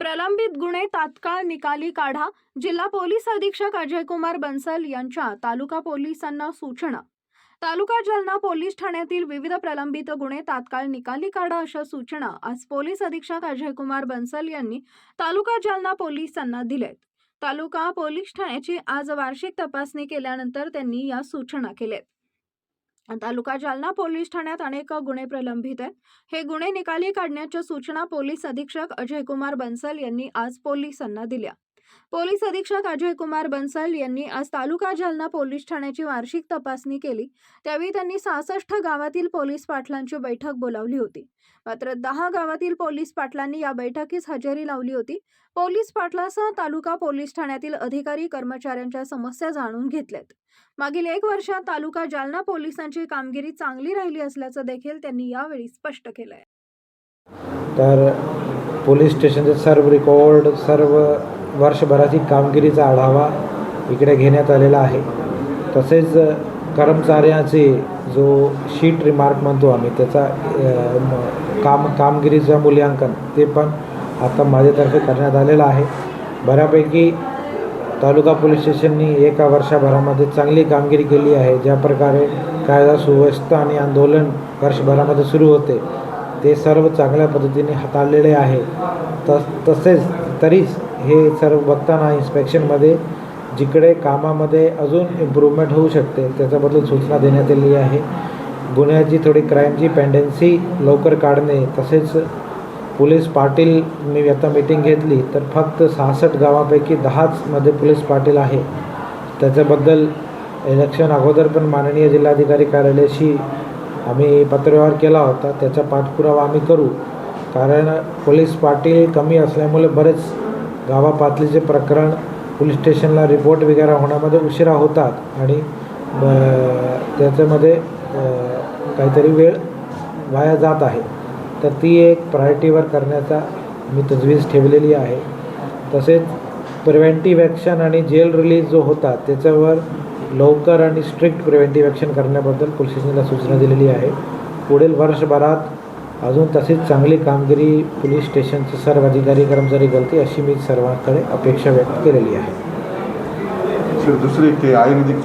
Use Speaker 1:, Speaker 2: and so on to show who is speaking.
Speaker 1: प्रलंबित गुन्हे तात्काळ निकाली काढा. जिल्हा पोलीस अधीक्षक अजयकुमार बन्सल यांच्या तालुका पोलिसांना सूचना. तालुका जालना पोलीस ठाण्यातील विविध प्रलंबित गुन्हे तात्काळ निकाली काढा अशा सूचना आज पोलीस अधीक्षक अजयकुमार बन्सल यांनी तालुका जालना पोलिसांना दिल्यात. तालुका पोलीस ठाण्याची आज वार्षिक तपासणी केल्यानंतर त्यांनी या सूचना केल्यात. तालुका जालना पोलीस ठाण्यात अनेक गुन्हे प्रलंबित आहेत. हे गुन्हे निकाली काढण्याच्या सूचना पोलीस अधीक्षक अजयकुमार बन्सल यांनी आज पोलिसांना दिल्या. पोलीस अधीक्षक अजय कुमार बन्सल यांनी आज तालुका जालना पोलीस ठाण्याची वार्षिक तपासणी केली. त्यावेळी त्यांनी सहासष्ट गावातील पोलीस पाटलांची बैठक बोलावली होती. मात्र दहा गावातील पोलीस पाटलांनी या बैठकीस हजेरी लावली होती. पोलीस पाटलासह तालुका पोलीस ठाण्यातील अधिकारी कर्मचाऱ्यांच्या समस्या जाणून घेतल्यात. मागील एक वर्षात तालुका जालना पोलिसांची कामगिरी चांगली राहिली असल्याचं देखील त्यांनी यावेळी स्पष्ट केलंय.
Speaker 2: तर पोलीस स्टेशनचे सर्व रेकॉर्ड सर्व वर्षभराची कामगिरीचा आढावा इकडे घेण्यात आलेला आहे. तसेच कर्मचाऱ्याचे जो शीट रिमार्क म्हणतो आम्ही त्याचा काम कामगिरीचं मूल्यांकन ते पण आता माझ्यातर्फे करण्यात आलेलं आहे. बऱ्यापैकी तालुका पोलीस स्टेशननी एका वर्षभरामध्ये चांगली कामगिरी केली आहे. ज्या प्रकारे कायदा सुव्यवस्था आणि आंदोलन वर्षभरामध्ये सुरू होते ते सर्व चांगल्या पद्धतीने हाताळलेले आहे. तस तसेच तरीच हे सर्व बघताना इन्स्पेक्शनमध्ये जिकडे कामामध्ये अजून इम्प्रूव्हमेंट होऊ शकते त्याच्याबद्दल सूचना देण्यात आली आहे. गुन्ह्याची थोडी क्राईमची पेंडन्सी लवकर काढणे तसेच पोलीस पाटील मी आता मीटिंग घेतली तर फक्त सहासष्ट गावापैकी दहाच मध्ये पोलीस पाटील आहे. त्याच्याबद्दल इलेक्शन अगोदर पण माननीय जिल्हाधिकारी कार्यालयाशी आम्ही पत्रव्यवहार केला होता त्याचा पाठपुरावा आम्ही करू. कारण पोलीस पाटील कमी असल्यामुळे बरेच गावापातळीचे प्रकरण पोलीस स्टेशनला रिपोर्ट वगैरे होण्यामध्ये उशिरा होतात आणि ब- त्याच्यामध्ये काहीतरी वेळ वाया जात आहे. तर ती एक प्रायोरिटीवर करण्याचा मी तजवीज ठेवलेली आहे. तसेच प्रिव्हेंटिव्ह ॲक्शन आणि जेल रिलीज जो होता त्याच्यावर लवकर आणि स्ट्रिक्ट प्रिव्हेंटिव्ह ॲक्शन करण्याबद्दल पोलीस स्टेशनला सूचना दिलेली आहे. पुढील वर्षभरात अजून तसेच चांगली कामगिरी पोलीस स्टेशनचे सर्व अधिकारी कर्मचारी करतील अशी मी सर्वांकडे अपेक्षा व्यक्त केलेली आहे.
Speaker 3: दुसरी ते आयुर्वेदिक